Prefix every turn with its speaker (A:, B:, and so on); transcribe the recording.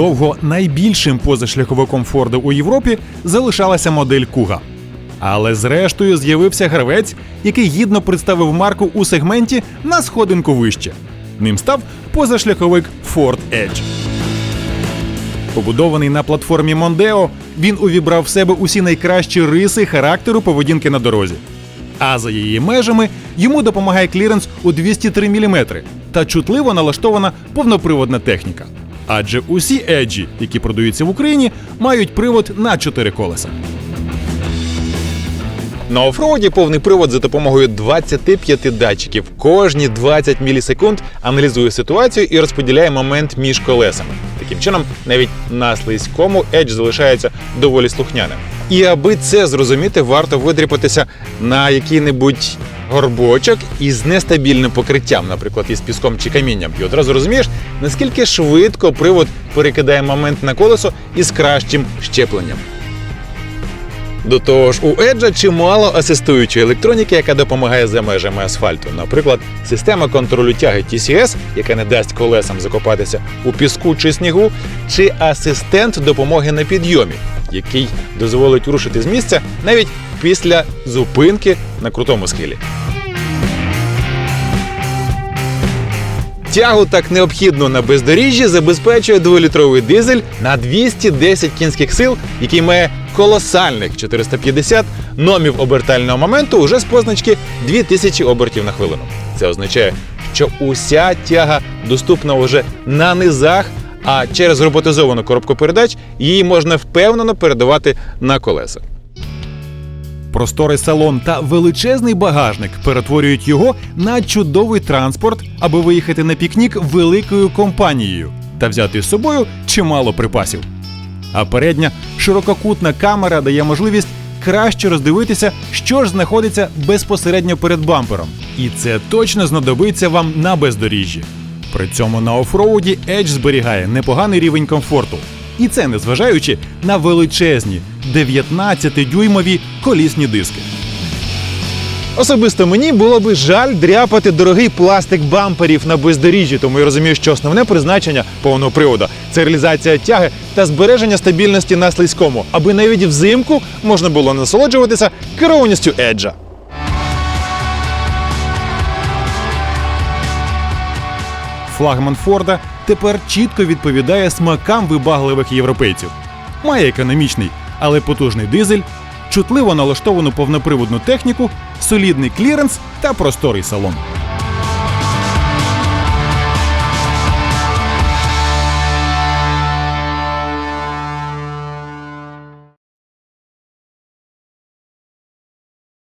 A: Довго найбільшим позашляховиком Форда у Європі залишалася модель Куга. Але зрештою з'явився гравець, який гідно представив марку у сегменті на сходинку вище. Ним став позашляховик Ford Edge. Побудований на платформі Mondeo, він увібрав в себе усі найкращі риси характеру поведінки на дорозі. А за її межами йому допомагає кліренс у 203 мм та чутливо налаштована повноприводна техніка. Адже усі еджі, які продаються в Україні, мають привод на 4 колеса.
B: На офроуді повний привод за допомогою 25 датчиків. Кожні 20 мілісекунд аналізує ситуацію і розподіляє момент між колесами. Таким чином, навіть на слизькому Edge залишається доволі слухняним. І аби це зрозуміти, варто видріпатися на який-небудь горбочок із нестабільним покриттям, наприклад, із піском чи камінням. І одразу розумієш, наскільки швидко привод перекидає момент на колесо із кращим щепленням. До того ж, у Edge чимало асистуючої електроніки, яка допомагає за межами асфальту. Наприклад, система контролю тяги TCS, яка не дасть колесам закопатися у піску чи снігу, чи асистент допомоги на підйомі, який дозволить рушити з місця навіть після зупинки на крутому схилі. Тягу так необхідну на бездоріжжі забезпечує 2-літровий дизель на 210 кінських сил, який має колосальних 450 номів обертального моменту уже з позначки 2000 обертів на хвилину. Це означає, що уся тяга доступна вже на низах, а через роботизовану коробку передач її можна впевнено передавати на колеса.
A: Просторий салон та величезний багажник перетворюють його на чудовий транспорт, аби виїхати на пікнік великою компанією та взяти з собою чимало припасів. А передня ширококутна камера дає можливість краще роздивитися, що ж знаходиться безпосередньо перед бампером. І це точно знадобиться вам на бездоріжжі. При цьому на офроуді Edge зберігає непоганий рівень комфорту. І це незважаючи на величезні 19-дюймові колісні диски.
B: Особисто мені було би жаль дряпати дорогий пластик бамперів на бездоріжжі, тому я розумію, що основне призначення повного приводу це реалізація тяги та збереження стабільності на слизькому, аби навіть взимку можна було насолоджуватися керованістю еджа.
A: Флагман Форда тепер чітко відповідає смакам вибагливих європейців. Має економічний, але потужний дизель, чутливо налаштовану повноприводну техніку, солідний кліренс та просторий салон.